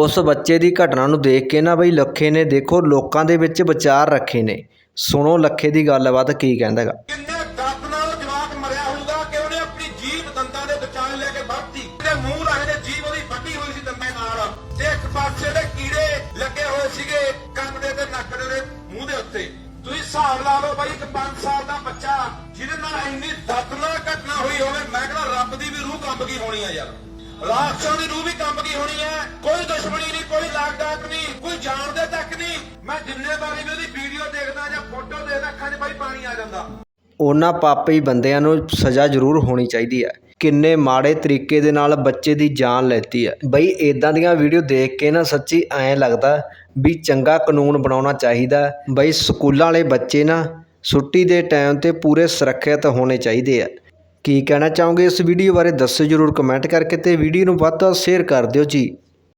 ਉਸ ਬੱਚੇ ਦੀ ਘਟਨਾ ਨੂੰ ਦੇਖ ਕੇ ਨਾ ਬਈ ਲੱਖੇ ਨੇ ਦੇਖੋ ਲੋਕਾਂ ਦੇ ਵਿੱਚ ਵਿਚਾਰ ਰੱਖੇ ਨੇ। ਸੁਣੋ ਲੱਖੇ ਦੀ ਗੱਲਬਾਤ ਕੀ ਕਹਿੰਦਾ ਹੈਗਾ। ਕਿੰਨੇ ਦਰਦ ਨਾਲ ਜਵਾਕ ਮਰਿਆ ਹੋਊਗਾ ਕਿ ਉਹਨੇ ਆਪਣੀ ਜੀਭ ਦੰਦਾਂ ਦੇ ਵਿਚਾਲੇ ਲੈ ਕੇ ਵੱਢਤੀ ਤੇ ਮੂੰਹ ਰਾਹੀਂ ਦੇ ਜੀਭ ਉਹਦੀ ਵੱਢੀ ਹੋਈ ਸੀ ਦੰਦਾਂ ਨਾਲ। ਤੇ ਇੱਕ ਪਾਸੇ ਦੇ ਕੀੜੇ ਲੱਗੇ ਹੋਏ ਸੀਗੇ, ਕੰਨ ਦੇ ਤੇ ਨੱਕ ਦੇ ਮੂੰਹ ਦੇ ਉੱਤੇ। ਤੁਸੀਂ ਹਿਸਾਬ ਲਾ ਲਓ ਬਾਈ ਇੱਕ 5 ਸਾਲ ਦਾ ਬੱਚਾ, ਜਿਹਦੇ ਨਾਲ ਇੰਨੀ ਦਰਦਨਾਕ ਘਟਨਾ ਹੋਈ ਹੋਵੇ, ਮੈਂ ਕਹਿੰਦਾ ਰੱਬ ਦੀ ਵੀ ਰੂਹ ਕੰਬ ਗਈ ਹੋਣੀ ਆ ਯਾਰ। ਰਾਖਸ਼ਾਂ ਦੀ ਰੂਹ ਵੀ ਕੰਬ ਗਈ ਹੋਣੀ ਹੈ ਕੋਈ ਮੈਂ ਜਿੰਨੇ ਵਾਰੀ ਉਹਦੀ ਵੀਡੀਓ ਦੇਖਦਾ ਜਾਂ ਫੋਟੋ ਦੇਖਦਾ, ਅੱਖਾਂ 'ਚ ਬਾਈ ਪਾਣੀ ਆ ਜਾਂਦਾ। ਉਹਨਾਂ ਪਾਪੀ ਬੰਦਿਆਂ ਨੂੰ ਸਜ਼ਾ ਜ਼ਰੂਰ ਹੋਣੀ ਚਾਹੀਦੀ ਹੈ। ਕਿੰਨੇ ਮਾੜੇ ਤਰੀਕੇ ਦੇ ਨਾਲ ਬੱਚੇ ਦੀ ਜਾਨ ਲੈਤੀ ਹੈ। ਬਈ ਇਦਾਂ ਦੀਆਂ ਵੀਡੀਓ ਦੇਖ ਕੇ ਨਾ ਸੱਚੀ ਐਂ ਲੱਗਦਾ ਵੀ ਚੰਗਾ ਕਾਨੂੰਨ ਬਣਾਉਣਾ ਚਾਹੀਦਾ ਬਈ, ਸਕੂਲਾਂ ਵਾਲੇ ਬੱਚੇ ਨਾ ਛੁੱਟੀ ਦੇ ਟਾਈਮ ਤੇ ਪੂਰੇ ਸੁਰੱਖਿਅਤ ਹੋਣੇ ਚਾਹੀਦੇ ਆ ਕੀ ਕਹਿਣਾ ਚਾਹੋਗੇ ਇਸ ਵੀਡੀਓ ਬਾਰੇ? ਦੱਸੋ ਜ਼ਰੂਰ ਕਮੈਂਟ ਕਰਕੇ ਤੇ ਵੀਡੀਓ ਨੂੰ ਵੱਧ ਤੋਂ ਵੱਧ ਸ਼ੇਅਰ ਕਰ ਦਿਓ ਜੀ।